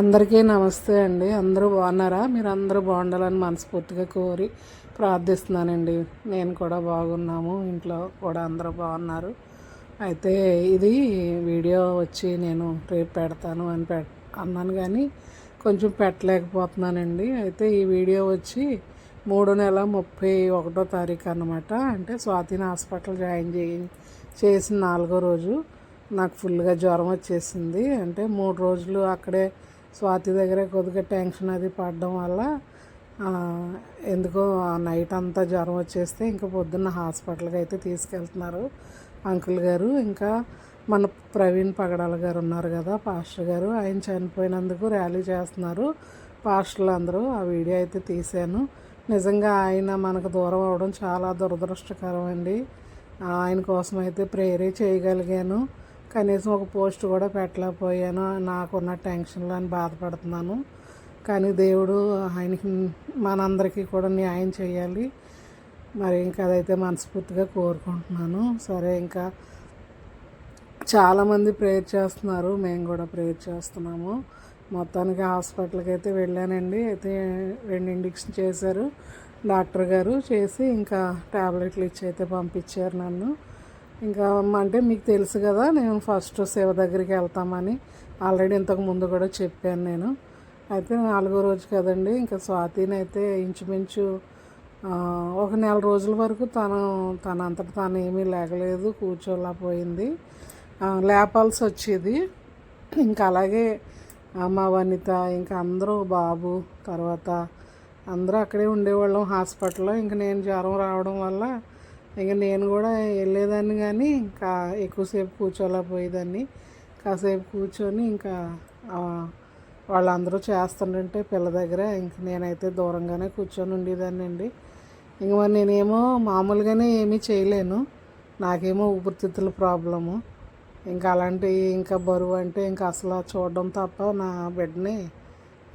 అందరికీ నమస్తే అండి. అందరూ బాగున్నారా? మీరు అందరూ బాగుండాలని మనస్ఫూర్తిగా కోరి ప్రార్థిస్తున్నానండి. నేను కూడా బాగున్నాము. ఇంట్లో కూడా అందరూ బాగున్నారు. అయితే ఇది వీడియో వచ్చి నేను రేపు పెడతాను అని పె అన్నాను కానీ కొంచెం పెట్టలేకపోతున్నానండి. అయితే ఈ వీడియో వచ్చి మూడు నెల ముప్పై ఒకటో తారీఖు అనమాట అంటే స్వాతిని హాస్పిటల్ జాయిన్ చేయి చేసిన నాలుగో రోజు నాకు ఫుల్గా జ్వరం వచ్చేసింది. అంటే మూడు రోజులు అక్కడే స్వాతి దగ్గర కొద్దిగా టెన్షన్ అది పడడం వల్ల ఎందుకో ఆ నైట్ అంతా జ్వరం వచ్చేస్తే ఇంకా పొద్దున్న హాస్పిటల్కి అయితే తీసుకెళ్తున్నారు అంకుల్ గారు. ఇంకా మన ప్రవీణ్ పగడాల గారు ఉన్నారు కదా పాస్టర్ గారు. ఆయన చనిపోయినందుకు ర్యాలీ చేస్తున్నారు. పాస్టర్లు అందరూ ఆ వీడియో అయితే తీశాను. నిజంగా ఆయన మనకు దూరం అవడం చాలా దురదృష్టకరం అండి. ఆయన కోసం అయితే ప్రేరే చేయగలిగాను. కనీసం ఒక పోస్ట్ కూడా పెట్టలేకపోయాను. నాకున్న టెన్షన్లో అని బాధపడుతున్నాను. కానీ దేవుడు ఆయనకి మనందరికీ కూడా న్యాయం చేయాలి. మరి ఇంకా అదైతే మనస్ఫూర్తిగా కోరుకుంటున్నాను. సరే ఇంకా చాలామంది ప్రేయర్ చేస్తున్నారు. మేము కూడా ప్రేయర్ చేస్తున్నాము. మొత్తానికి హాస్పిటల్కి అయితే వెళ్ళానండి. అయితే రెండు ఇండిక్షన్ చేశారు. డాక్టర్ గారు చేసి ఇంకా టాబ్లెట్లు ఇచ్చి అయితే పంపించారు నన్ను. ఇంకా అంటే మీకు తెలుసు కదా నేను ఫస్ట్ శివ దగ్గరికి వెళ్తామని ఆల్రెడీ ఇంతకు ముందు కూడా చెప్పాను నేను. అయితే నాలుగో రోజు కదండి ఇంకా స్వాతిని అయితే ఇంచుమించు ఒక నెల రోజుల వరకు తను తన అంతట తాను ఏమీ లేకలేదు కూర్చోలేకపోయింది పోయింది. లేపాల్సి వచ్చేది. ఇంకా అలాగే అమ్మ వనిత ఇంకా అందరూ బాబు తర్వాత అందరూ అక్కడే ఉండేవాళ్ళం హాస్పిటల్లో. ఇంకా నేను జ్వరం రావడం వల్ల ఇక నేను కూడా వెళ్ళేదాన్ని కానీ ఇంకా ఎక్కువసేపు కూర్చోలేకపోయేదాన్ని. కాసేపు కూర్చొని ఇంకా వాళ్ళందరూ చేస్తుంటే పిల్ల దగ్గర ఇంక నేనైతే దూరంగానే కూర్చొని ఉండేదాన్ని అండి. ఇంక మరి నేనేమో మామూలుగానే ఏమీ చేయలేను. నాకేమో ఊపిరితిత్తుల ప్రాబ్లము. ఇంకా అలాంటి ఇంకా బరువు అంటే ఇంకా అసలు చూడడం తప్ప నా బిడ్డని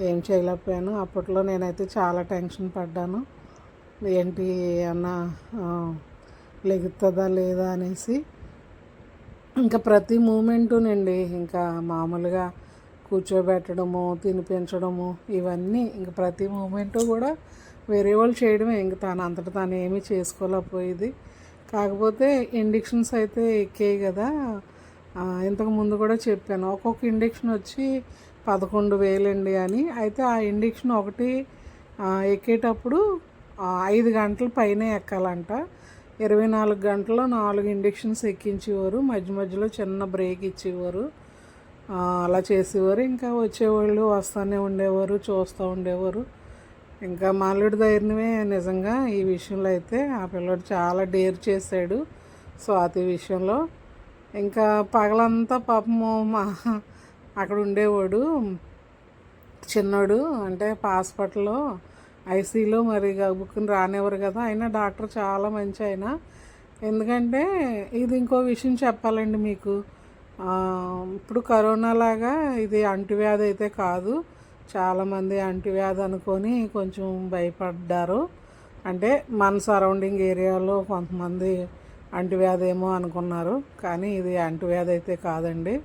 ఏం చేయలేకపోయాను. అప్పట్లో నేనైతే చాలా టెన్షన్ పడ్డాను. ఏంటి అన్న లెగుతుందా లేదా అనేసి ఇంకా ప్రతి మూమెంటునండి ఇంకా మామూలుగా కూర్చోబెట్టడము తినిపించడము ఇవన్నీ ఇంకా ప్రతి మూమెంటు కూడా వేరే వాళ్ళు చేయడమే. ఇంక తాను అంతటా తాను ఏమీ చేసుకోలేకపోయేది కాకపోతే ఇండిక్షన్స్ అయితే ఎక్కాయి కదా. ఇంతకు ముందు కూడా చెప్పాను. ఒక్కొక్క ఇండిక్షన్ వచ్చి పదకొండు వేలండి అని. అయితే ఆ ఇండిక్షన్ ఒకటి ఎక్కేటప్పుడు ఐదు గంటల పైనే ఎక్కాలంట. ఇరవై నాలుగు గంటల్లో నాలుగు ఇండక్షన్స్ ఎక్కించేవారు. మధ్య మధ్యలో చిన్న బ్రేక్ ఇచ్చేవారు. అలా చేసేవారు. ఇంకా వచ్చేవాళ్ళు వస్తూనే ఉండేవారు చూస్తూ ఉండేవారు. ఇంకా మాలుడి ధైర్యమే నిజంగా ఈ విషయంలో అయితే ఆ పిల్లడు చాలా డేర్ చేశాడు స్వాతి విషయంలో. ఇంకా పగలంతా పాపము మా అక్కడ ఉండేవాడు. చిన్నోడు అంటే హాస్పిటల్లో ఐసీలో మరి గబుక్కుని రానివ్వరు కదా. అయినా డాక్టర్ చాలా మంచి ఆయన. ఎందుకంటే ఇది ఇంకో విషయం చెప్పాలండి మీకు. ఇప్పుడు కరోనా లాగా ఇది అంటువ్యాధి అయితే కాదు. చాలామంది అంటువ్యాధి అనుకొని కొంచెం భయపడ్డారు. అంటే మన సరౌండింగ్ ఏరియాలో కొంతమంది అంటువ్యాధి ఏమో అనుకున్నారు. కానీ ఇది అంటువ్యాధి అయితే కాదండి.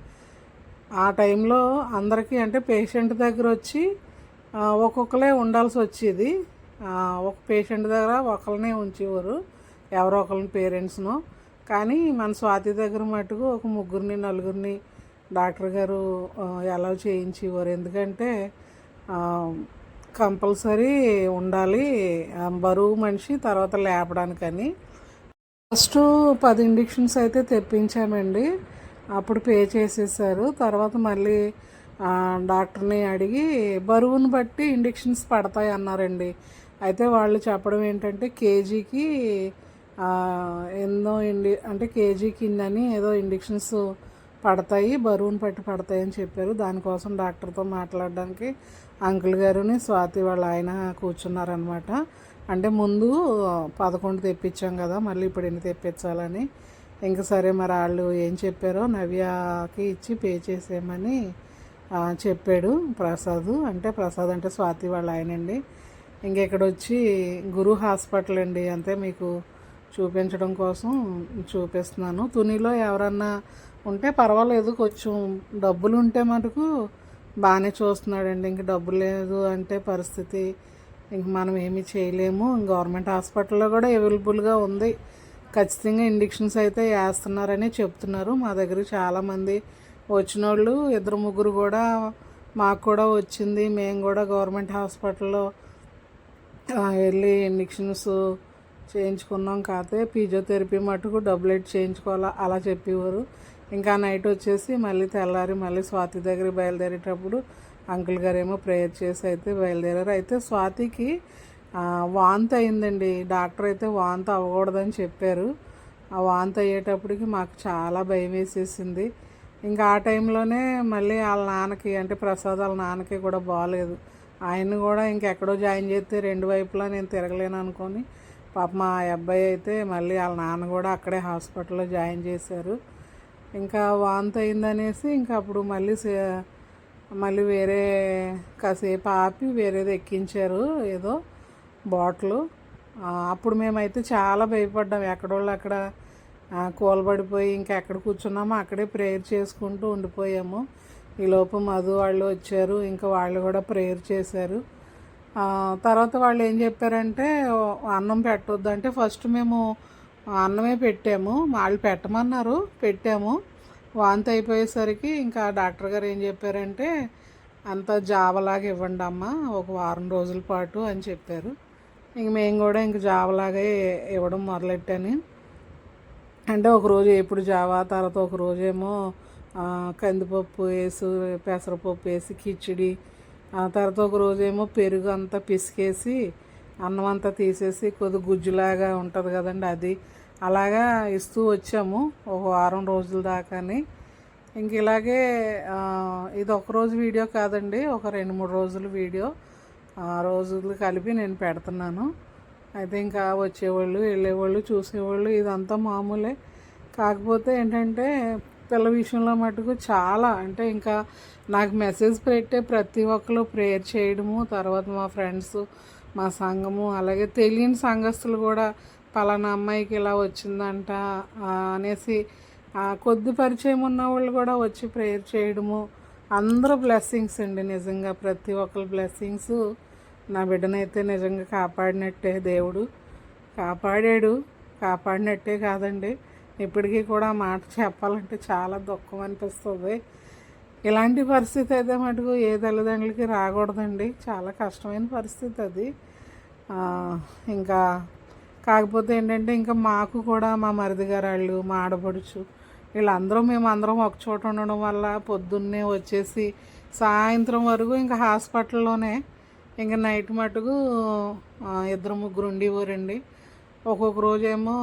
ఆ టైంలో అందరికీ అంటే పేషెంట్ దగ్గర వచ్చి ఒక్కొక్కలే ఉండాల్సి వచ్చేది. ఒక పేషెంట్ దగ్గర ఒకరినే ఉంచేవారు ఎవరో ఒకరిని పేరెంట్స్ను. కానీ మన స్వాతి దగ్గర మటుకు ఒక ముగ్గురిని నలుగురిని డాక్టర్ గారు ఎలా చేయించేవారు. ఎందుకంటే కంపల్సరీ ఉండాలి. బరువు మనిషి తర్వాత లేపడానికని. ఫస్ట్ పది ఇండిక్షన్స్ అయితే తెప్పించామండి. అప్పుడు పే చేసేసారు. తర్వాత మళ్ళీ డాక్టర్ని అడిగి బరువును బట్టి ఇండక్షన్స్ పడతాయి అన్నారండి. అయితే వాళ్ళు చెప్పడం ఏంటంటే కేజీకి ఎన్నో ఇండి అంటే కేజీ కిందని ఏదో ఇండక్షన్స్ పడతాయి బరువును పట్టి పడతాయి అని చెప్పారు. దానికోసం డాక్టర్తో మాట్లాడడానికి అంకుల్ గారుని స్వాతి వాళ్ళ ఆయన కూర్చున్నారనమాట అంటే ముందు పదకొండు తెప్పించాం కదా మళ్ళీ ఇప్పుడు ఎన్ని తెప్పించాలని. ఇంకా సరే మరి వాళ్ళు ఏం చెప్పారో నవ్యకి ఇచ్చి పే చేసేయమని చెప్పాడు ప్రసాద్. అంటే ప్రసాద్ అంటే స్వాతి వాళ్ళ ఆయనండి. ఇంక ఇక్కడ వచ్చి గురు హాస్పిటల్ అండి. అంతే మీకు చూపించడం కోసం చూపిస్తున్నాను. తునిలో ఎవరన్నా ఉంటే పర్వాలేదు. కొంచెం డబ్బులు ఉంటే మటుకు బాగానే చూస్తున్నాడండి. ఇంక డబ్బు లేదు అంటే పరిస్థితి ఇంక మనం ఏమీ చేయలేము. గవర్నమెంట్ హాస్పిటల్లో కూడా అవైలబుల్గా ఉంది. ఖచ్చితంగా ఇండిక్షన్స్ అయితే వేస్తున్నారని చెప్తున్నారు. మా దగ్గర చాలామంది వచ్చిన వాళ్ళు ఇద్దరు ముగ్గురు కూడా మాకు కూడా వచ్చింది. మేము కూడా గవర్నమెంట్ హాస్పిటల్లో వెళ్ళి ఇంజక్షన్స్ చేయించుకున్నాం. కాకపోతే ఫిజియోథెరపీ మటుకు డబ్బులెట్ చేయించుకోవాలా అలా చెప్పేవారు. ఇంకా నైట్ వచ్చేసి మళ్ళీ తెల్లారి మళ్ళీ స్వాతి దగ్గర బయలుదేరేటప్పుడు అంకుల్ గారేమో ప్రేయర్ చేసి అయితే బయలుదేరారు. అయితే స్వాతికి వాంత వాంతి అయిందండి. డాక్టర్ అయితే వాంతి అవ్వకూడదని చెప్పారు. ఆ వాంతి అయ్యేటప్పటికి మాకు చాలా భయం వేసేసింది. ఇంకా ఆ టైంలోనే మళ్ళీ వాళ్ళ నాన్నకి అంటే ప్రసాద్ వాళ్ళ నాన్నకి కూడా బాగాలేదు ఆయన కూడా ఇంకెక్కడో జాయిన్ చేస్తే రెండు వైపులా నేను తిరగలేను అనుకొని పాప మా అబ్బాయి అయితే మళ్ళీ వాళ్ళ నాన్న కూడా అక్కడే హాస్పిటల్లో జాయిన్ చేశారు. ఇంకా వాంతి అయిందనేసి ఇంకా అప్పుడు మళ్ళీ సే- మళ్ళీ వేరే కాసేపు ఆపి వేరేది ఎక్కించారు ఏదో బాటిల్. అప్పుడు మేమైతే చాలా భయపడ్డాం. ఎక్కడోళ్ళు అక్కడ కూలబడిపోయి ఇంకా ఎక్కడ కూర్చున్నామో అక్కడే ప్రేయర్ చేసుకుంటూ ఉండిపోయాము. ఈలోపు మధు వాళ్ళు వచ్చారు ఇంకా వాళ్ళు కూడా ప్రేయర్ చేశారు. తర్వాత వాళ్ళు ఏం చెప్పారంటే అన్నం పెట్టొద్దు. అంటే ఫస్ట్ మేము అన్నమే పెట్టాము. వాళ్ళు పెట్టమన్నారు పెట్టాము. వాంతి అయిపోయేసరికి ఇంకా డాక్టర్ గారు ఏం చెప్పారంటే అంత జావలాగా ఇవ్వండి అమ్మ ఒక వారం రోజుల పాటు అని చెప్పారు. ఇంక మేము కూడా ఇంక జావలాగే ఇవ్వడం మొదలెట్టాను. అంటే ఒకరోజు ఎప్పుడు జావా తర్వాత ఒకరోజేమో కందిపప్పు వేసి పెసరపప్పు వేసి కిచిడి ఆ తర్వాత ఒకరోజేమో పెరుగు అంతా పిసికేసి అన్నం అంతా తీసేసి కొద్ది గుజ్జులాగా ఉంటుంది కదండి అది. అలాగా ఇస్తూ వచ్చాము ఒక వారం రోజుల దాకాని. ఇంక ఇలాగే ఇది ఒక రోజు వీడియో కాదండి ఒక రెండు మూడు రోజుల వీడియో ఆ రోజులు కలిపి నేను పెడుతున్నాను. అయితే ఇంకా వచ్చేవాళ్ళు వెళ్ళేవాళ్ళు చూసేవాళ్ళు ఇదంతా మామూలే. కాకపోతే ఏంటంటే పిల్ల విషయంలో మటుకు చాలా అంటే ఇంకా నాకు మెసేజ్ పెట్టే ప్రతి ఒక్కరు ప్రేయర్ చేయడము తర్వాత మా ఫ్రెండ్స్ మా సంఘము అలాగే తెలియని సంఘస్థులు కూడా పలానా అమ్మాయికి ఇలా వచ్చిందంట అనేసి కొద్ది పరిచయం ఉన్న వాళ్ళు కూడా వచ్చి ప్రేయర్ చేయడము. అందరూ బ్లెస్సింగ్స్ అండి నిజంగా ప్రతి ఒక్కరు బ్లెస్సింగ్స్ నా బిడ్డనైతే నిజంగా కాపాడినట్టే దేవుడు. కాపాడాడు. కాపాడినట్టే కాదండి. ఇప్పటికీ కూడా ఆ మాట చెప్పాలంటే చాలా దుఃఖం అనిపిస్తుంది. ఇలాంటి పరిస్థితి అయితే మటుకు ఏ తల్లిదండ్రులకి రాకూడదండి. చాలా కష్టమైన పరిస్థితి అది. ఇంకా కాకపోతే ఏంటంటే ఇంకా మాకు కూడా మా మరిది గారు వాళ్ళు మా ఆడపడుచు వీళ్ళందరూ మేము అందరం ఒక చోట ఉండడం వల్ల పొద్దున్నే వచ్చేసి సాయంత్రం వరకు ఇంకా హాస్పిటల్లోనే ఇంకా నైట్ మటుకు ఇద్దరు ముగ్గురు ఉండేవారండి. ఒక్కొక్క రోజేమో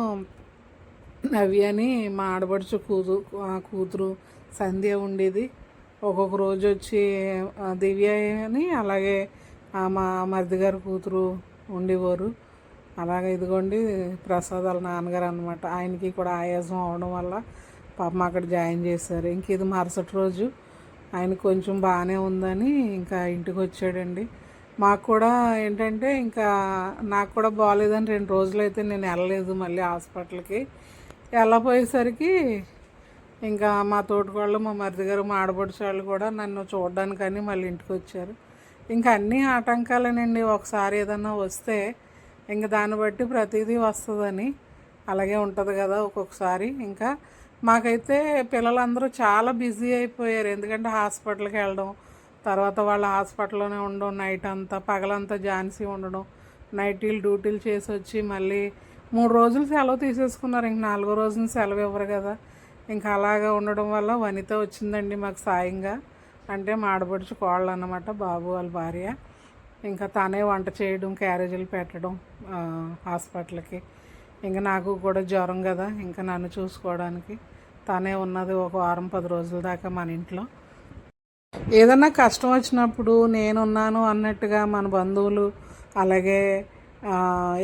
నవ్య అని మా ఆడపడుచు కూతు ఆ కూతురు సంధ్య ఉండేది. ఒక్కొక్క రోజు వచ్చి దివ్య అని అలాగే మా మరిది గారి కూతురు ఉండేవారు. అలాగే ఇదిగోండి ప్రసాద్ వాళ్ళ నాన్నగారు అనమాట ఆయనకి కూడా ఆయాసం అవడం వల్ల పాపం అక్కడ జాయిన్ చేశారు. ఇంక ఇది మరుసటి రోజు. ఆయన కొంచెం బాగానే ఉందని ఇంకా ఇంటికి వచ్చాడండి మాకు కూడా ఏంటంటే ఇంకా నాకు కూడా బాగాలేదని రెండు రోజులు అయితే నేను వెళ్ళలేదు మళ్ళీ హాస్పిటల్కి. వెళ్ళపోయేసరికి ఇంకా మా తోటికోళ్ళు మా మరిది గారు మా ఆడపడుచు వాళ్ళు కూడా నన్ను చూడడానికని మళ్ళీ ఇంటికి వచ్చారు ఇంకా అన్ని ఆటంకాలేనండి. ఒకసారి ఏదన్నా వస్తే ఇంక దాన్ని బట్టి ప్రతిదీ వస్తుందని. అలాగే ఉంటుంది కదా ఒక్కొక్కసారి. ఇంకా మాకైతే పిల్లలందరూ చాలా బిజీ అయిపోయారు. ఎందుకంటే హాస్పిటల్కి వెళ్ళడం తర్వాత వాళ్ళ హాస్పిటల్లోనే ఉండడం నైట్ అంతా పగలంతా ఝాన్సీ ఉండడం నైటీలు డ్యూటీలు చేసి వచ్చి మళ్ళీ మూడు రోజులు సెలవు తీసేసుకున్నారు. ఇంక నాలుగో రోజున సెలవు ఇవ్వరు కదా. ఇంకా అలాగా ఉండడం వల్ల వనిత వచ్చిందండి మాకు సాయంగా. అంటే మా కోళ్ళు అన్నమాట బాబు వాళ్ళ భార్య. ఇంకా తనే వంట చేయడం క్యారేజీలు పెట్టడం హాస్పిటల్కి. ఇంకా నాకు కూడా జ్వరం కదా ఇంకా నన్ను చూసుకోవడానికి. తనే ఉన్నది ఒక వారం పది రోజుల దాకా మన ఇంట్లో. ఏదన్నా కష్టం వచ్చినప్పుడు నేనున్నాను అన్నట్టుగా మన బంధువులు అలాగే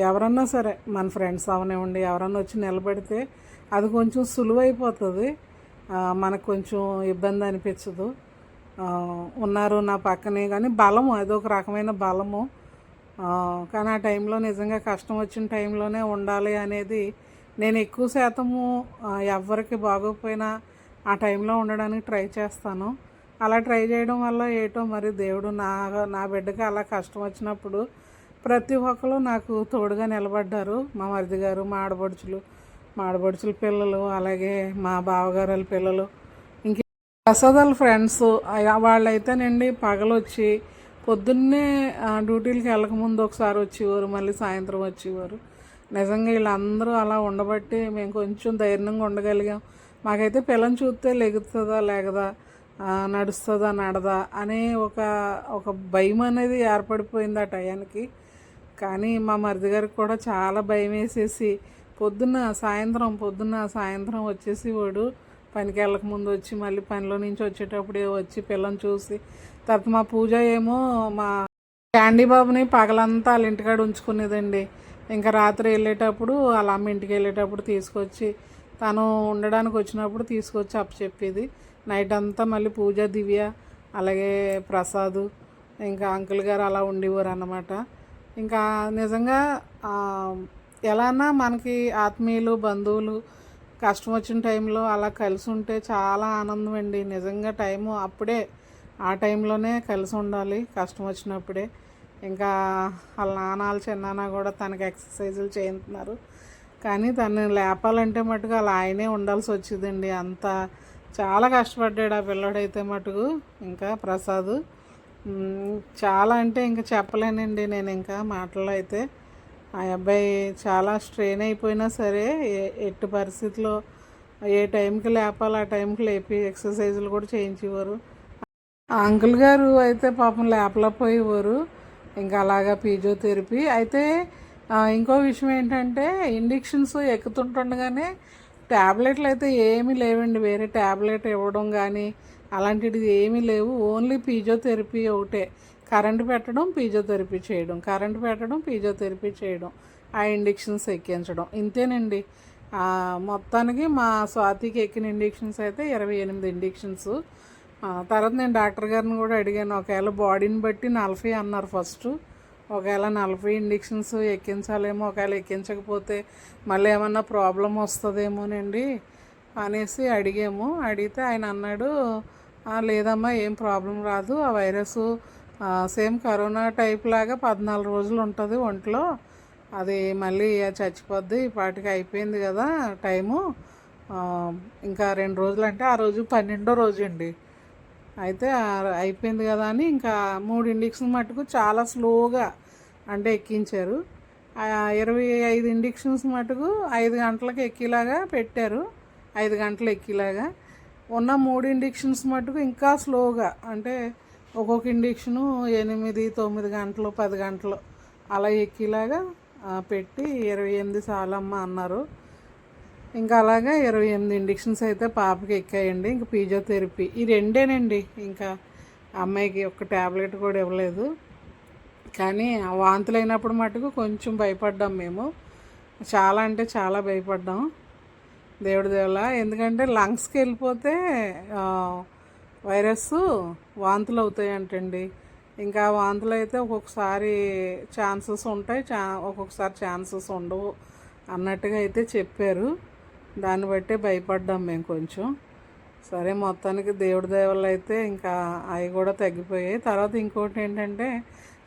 ఎవరన్నా సరే మన ఫ్రెండ్స్ అవనివ్వండి ఎవరన్నా వచ్చి నిలబడితే అది కొంచెం సులువైపోతుంది. మనకు కొంచెం ఇబ్బంది అనిపించదు. ఉన్నారు నా పక్కనే కానీ బలము అదొక రకమైన బలము. కానీ ఆ టైంలో నిజంగా కష్టం వచ్చిన టైంలోనే ఉండాలి అనేది నేను ఎక్కువ శాతము ఎవరికి బాగోకపోయినా ఆ టైంలో ఉండడానికి ట్రై చేస్తాను. అలా ట్రై చేయడం వల్ల ఏటో మరి దేవుడు నా నా బిడ్డకి అలా కష్టం వచ్చినప్పుడు ప్రతి ఒక్కరు నాకు తోడుగా నిలబడ్డారు. మా మరిది గారు మా ఆడబడుచులు మా ఆడబడుచుల పిల్లలు అలాగే మా బావగారుల పిల్లలు. ఇంక ప్రసాదాల ఫ్రెండ్స్ వాళ్ళైతేనండి పగలొచ్చి పొద్దున్నే డ్యూటీలకి వెళ్ళకముందు ఒకసారి వచ్చేవారు మళ్ళీ సాయంత్రం వచ్చేవారు. నిజంగా వీళ్ళందరూ అలా ఉండబట్టి మేము కొంచెం ధైర్యంగా ఉండగలిగాం. మాకైతే పిల్లని చూస్తే లెగుతుందా లేగదా? నడుస్తుందా నడదా అనే ఒక ఒక భయం అనేది ఏర్పడిపోయింది ఆ టయానికి కానీ మా మరిది గారికి కూడా చాలా భయం వేసేసి పొద్దున్న సాయంత్రం పొద్దున్న సాయంత్రం వచ్చేసి వాడు పనికి వెళ్ళక ముందు వచ్చి మళ్ళీ పనిలో నుంచి వచ్చేటప్పుడే వచ్చి పిల్లని చూసి తర్వాత మా పూజ ఏమో మా క్యాండీ బాబుని పగలంతా వాళ్ళ ఇంటికాడ ఉంచుకునేదండి. ఇంకా రాత్రి వెళ్ళేటప్పుడు వాళ్ళ అమ్మ ఇంటికి వెళ్ళేటప్పుడు తీసుకొచ్చి తను ఉండడానికి వచ్చినప్పుడు తీసుకొచ్చి అప్పచెప్పేది. నైట్ అంతా మళ్ళీ పూజ దివ్య అలాగే ప్రసాద్ ఇంకా అంకుల్ గారు అలా ఉండేవారు అన్నమాట ఇంకా నిజంగా ఎలానా మనకి ఆత్మీయులు బంధువులు కష్టం వచ్చిన టైంలో అలా కలిసి ఉంటే చాలా ఆనందం అండి. నిజంగా టైము అప్పుడే ఆ టైంలోనే కలిసి ఉండాలి కష్టం వచ్చినప్పుడే. ఇంకా వాళ్ళ నాన్న చిన్నాన్న కూడా తనకి ఎక్సర్సైజులు చేయించున్నారు కానీ తను లేపాలంటే మటుకు అలా ఆయనే ఉండాల్సి వచ్చిందండి. అంత చాలా కష్టపడ్డాడు ఆ పిల్లడైతే మటుకు ఇంకా ప్రసాద్. చాలా అంటే ఇంకా చెప్పలేనండి నేను ఇంకా మాటల్లో అయితే. ఆ అబ్బాయి చాలా స్ట్రెయిన్ అయిపోయినా సరే ఎట్టి పరిస్థితిలో ఏ టైంకి లేపాలి ఆ టైంకి లేపి ఎక్సర్సైజులు కూడా చేయించేవారు. అంకుల్ గారు అయితే పాపం లేపలేకపోయేవారు. ఇంకా అలాగా ఫిజియోథెరపీ అయితే ఇంకో విషయం ఏంటంటే ఇండిక్షన్స్ ఎక్కుతుంటుండగానే ట్యాబ్లెట్లు అయితే ఏమీ లేవండి. వేరే ట్యాబ్లెట్ ఇవ్వడం కానీ అలాంటిది ఏమీ లేవు. ఓన్లీ ఫిజియోథెరపీ ఒకటే. కరెంట్ పెట్టడం ఫిజియోథెరపీ చేయడం. కరెంట్ పెట్టడం ఫిజియోథెరపీ చేయడం. ఆ ఇండిక్షన్స్ ఎక్కించడం. ఇంతేనండి. మొత్తానికి మా స్వాతికి ఎక్కిన ఇండిక్షన్స్ అయితే ఇరవై ఎనిమిది ఇండిక్షన్స్. తర్వాత నేను డాక్టర్ గారిని కూడా అడిగాను ఒకవేళ బాడీని బట్టి నలభై అన్నారు ఫస్ట్. ఒకవేళ నలభై ఇండిక్షన్స్ ఎక్కించాలేమో ఒకవేళ ఎక్కించకపోతే మళ్ళీ ఏమన్నా ప్రాబ్లం వస్తుందేమోనండి అనేసి అడిగాము. అడిగితే ఆయన అన్నాడు లేదమ్మా ఏం ప్రాబ్లం రాదు. ఆ వైరస్ సేమ్ కరోనా టైప్ లాగా పద్నాలుగు రోజులు ఉంటుంది ఒంట్లో. అది మళ్ళీ చచ్చిపోద్ది. ఇప్పటికి పాటికి అయిపోయింది కదా టైము. ఇంకా రెండు రోజులు అంటే ఆ రోజు పన్నెండో రోజు అండి. అయితే అయిపోయింది కదా అని ఇంకా మూడు ఇండిక్షన్ మటుకు చాలా స్లోగా అంటే ఎక్కించారు. ఇరవై ఐదు ఇండిక్షన్స్ మటుకు ఐదు గంటలకు ఎక్కేలాగా పెట్టారు. ఐదు గంటలు ఎక్కేలాగా. ఉన్న మూడు ఇండిక్షన్స్ మటుకు ఇంకా స్లోగా అంటే ఒక్కొక్క ఇండిక్షను ఎనిమిది తొమ్మిది గంటలు పది గంటలు అలా ఎక్కేలాగా పెట్టి ఇరవై ఎనిమిది సాలమ్మ అన్నారు. ఇంకా అలాగా ఇరవై ఎనిమిది ఇండిక్షన్స్ అయితే పాపకి ఎక్కాయండి ఇంకా ఫిజియోథెరపీ. ఈ రెండేనండి ఇంకా అమ్మాయికి ఒక ట్యాబ్లెట్ కూడా ఇవ్వలేదు. కానీ వాంతులు అయినప్పుడు మటుకు కొంచెం భయపడ్డాం మేము. చాలా అంటే చాలా భయపడ్డాం దేవుడి దేవుల ఎందుకంటే లంగ్స్కి వెళ్ళిపోతే వైరస్ వాంతులు అవుతాయి అంటండి ఇంకా వాంతులు అయితే ఒక్కొక్కసారి ఛాన్సెస్ ఉంటాయి చా ఒక్కొక్కసారి ఛాన్సెస్ ఉండవు అన్నట్టుగా అయితే చెప్పారు. దాన్ని బట్టే భయపడ్డాం మేము కొంచెం. సరే మొత్తానికి దేవుడి దయవల్ల అయితే ఇంకా అవి కూడా తగ్గిపోయాయి. తర్వాత ఇంకోటి ఏంటంటే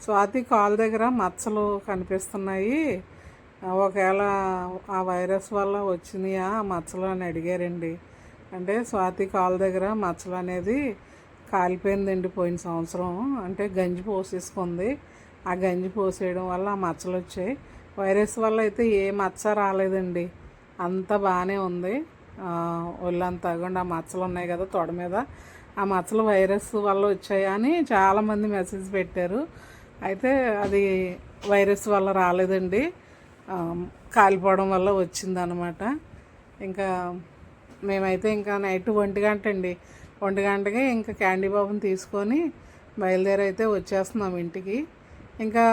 స్వాతి కాలు దగ్గర మచ్చలు కనిపిస్తున్నాయి. ఒకవేళ ఆ వైరస్ వల్ల వచ్చినాయా ఆ మచ్చలు అని అడిగారండి. అంటే స్వాతి కాలు దగ్గర మచ్చలు అనేది కాలిపోయిందండి పోయిన సంవత్సరం. అంటే గంజి పోసేసుకుంది. ఆ గంజి పోసేయడం వల్ల ఆ మచ్చలు వచ్చాయి. వైరస్ వల్ల అయితే ఏ మచ్చ రాలేదండి. అంతా బాగానే ఉంది. ఆ, ఒళ్ళంతా కూడా ఆ మచ్చలు ఉన్నాయి కదా తొడ మీద. ఆ మచ్చలు వైరస్ వల్ల వచ్చాయా అని చాలామంది మెసేజ్ పెట్టారు. అయితే అది వైరస్ వల్ల రాలేదండి. కాలిపోవడం వల్ల వచ్చిందనమాట ఇంకా మేమైతే ఇంకా నైట్ ఒంటి గంట అండి. ఒంటి గంటకి ఇంకా క్యాండీ బాబుని తీసుకొని బయలుదేరి అయితే వచ్చేస్తున్నాం ఇంటికి. ఇంకా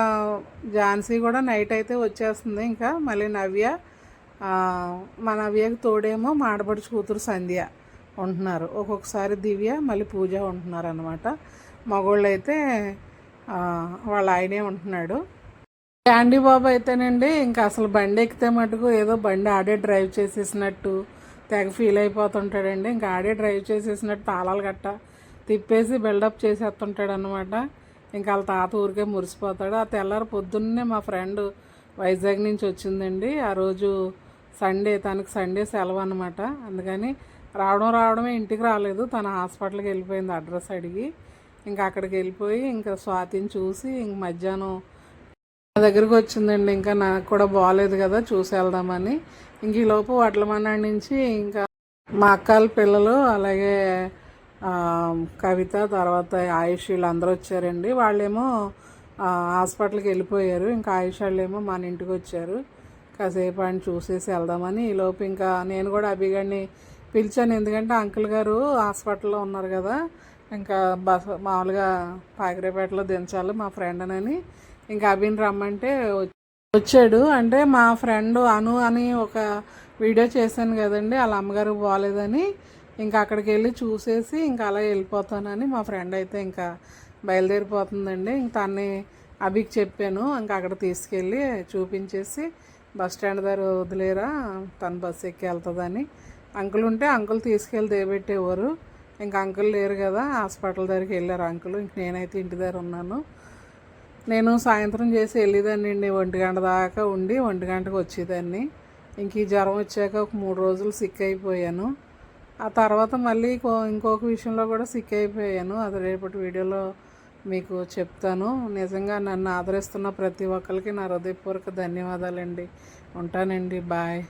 ఝాన్సీ కూడా నైట్ అయితే వచ్చేస్తుంది. ఇంకా మళ్ళీ నవ్య మన మా తోడేమో మాడబడి కూతురు సంధ్య ఉంటున్నారు. ఒక్కొక్కసారి దివ్య మళ్ళీ పూజ ఉంటున్నారు అనమాట మగోళ్ళు అయితే వాళ్ళ ఆయనే ఉంటున్నాడు. క్యాండీ బాబు అయితేనండి ఇంకా అసలు బండి ఎక్కితే మటుకు ఏదో బండి ఆడే డ్రైవ్ చేసేసినట్టు తెగ ఫీల్ అయిపోతుంటాడండి. ఇంకా ఆడే డ్రైవ్ చేసేసినట్టు తాళాలు గట్ట తిప్పేసి బిల్డప్ చేసేస్తుంటాడు అనమాట ఇంకా వాళ్ళ తాత ఊరికే మురిసిపోతాడు. ఆ తెల్లారి పొద్దున్నే మా ఫ్రెండ్ వైజాగ్ నుంచి వచ్చిందండి. ఆ రోజు సండే తనకు సండే సెలవు అనమాట అందుకని రావడం రావడమే ఇంటికి రాలేదు. తన హాస్పిటల్కి వెళ్ళిపోయింది అడ్రస్ అడిగి. ఇంకా అక్కడికి వెళ్ళిపోయి ఇంకా స్వాతిని చూసి ఇంక మధ్యాహ్నం నా దగ్గరికి వచ్చిందండి. ఇంకా నాకు కూడా బాగాలేదు కదా చూసి వెళ్దామని ఇంక ఈలోపు లోపు వడ్లమన్నాడి నుంచి ఇంకా మా అక్కల పిల్లలు అలాగే కవిత తర్వాత ఆయుష్ వీళ్ళందరూ వచ్చారండి. వాళ్ళేమో హాస్పిటల్కి వెళ్ళిపోయారు. ఇంకా ఆయుష్ వాళ్ళేమో మన ఇంటికి వచ్చారు. కాసేపు ఆయన చూసేసి వెళ్దామని ఈ లోపు ఇంకా నేను కూడా అభిగాడిని పిలిచాను. ఎందుకంటే అంకుల్ గారు హాస్పిటల్లో ఉన్నారు కదా ఇంకా బస్ మామూలుగా పాకిరేపేటలో దించాలి మా ఫ్రెండ్ అని ఇంకా అభిని రమ్మంటే వచ్చాడు. అంటే మా ఫ్రెండ్ అను అని ఒక వీడియో చేశాను కదండి వాళ్ళ అమ్మగారు బాగాలేదని ఇంకా అక్కడికి వెళ్ళి చూసేసి ఇంకా అలా వెళ్ళిపోతానని మా ఫ్రెండ్ అయితే ఇంకా బయలుదేరిపోతుందండి. ఇంక తన్ని అభికి చెప్పాను. ఇంకా అక్కడ తీసుకెళ్ళి చూపించేసి బస్ స్టాండ్ దగ్గర వదిలేరా? తను బస్సు ఎక్కి వెళ్తుందని. అంకుల్ ఉంటే అంకుల్ తీసుకెళ్ళి దేబెట్టేవారు. ఇంకా అంకుల్ లేరు కదా హాస్పిటల్ దగ్గరికి వెళ్ళారు అంకుల్. ఇంక నేనైతే ఇంటి దగ్గర ఉన్నాను. నేను సాయంత్రం చేసి వెళ్ళేదాన్ని ఒంటి గంట దాకా ఉండి ఒంటి గంటకు వచ్చేదాన్ని. ఇంక ఈ జ్వరం వచ్చాక ఒక మూడు రోజులు సిక్ అయిపోయాను. ఆ తర్వాత మళ్ళీ ఇంకొక విషయంలో కూడా సిక్ అయిపోయాను. అది రేపటి వీడియోలో మీకు చెప్తాను. నిజంగా నన్ను ఆదరిస్తున్న ప్రతి ఒక్కరికి నా హృదయపూర్వక ధన్యవాదాలండి. ఉంటానండి. బాయ్.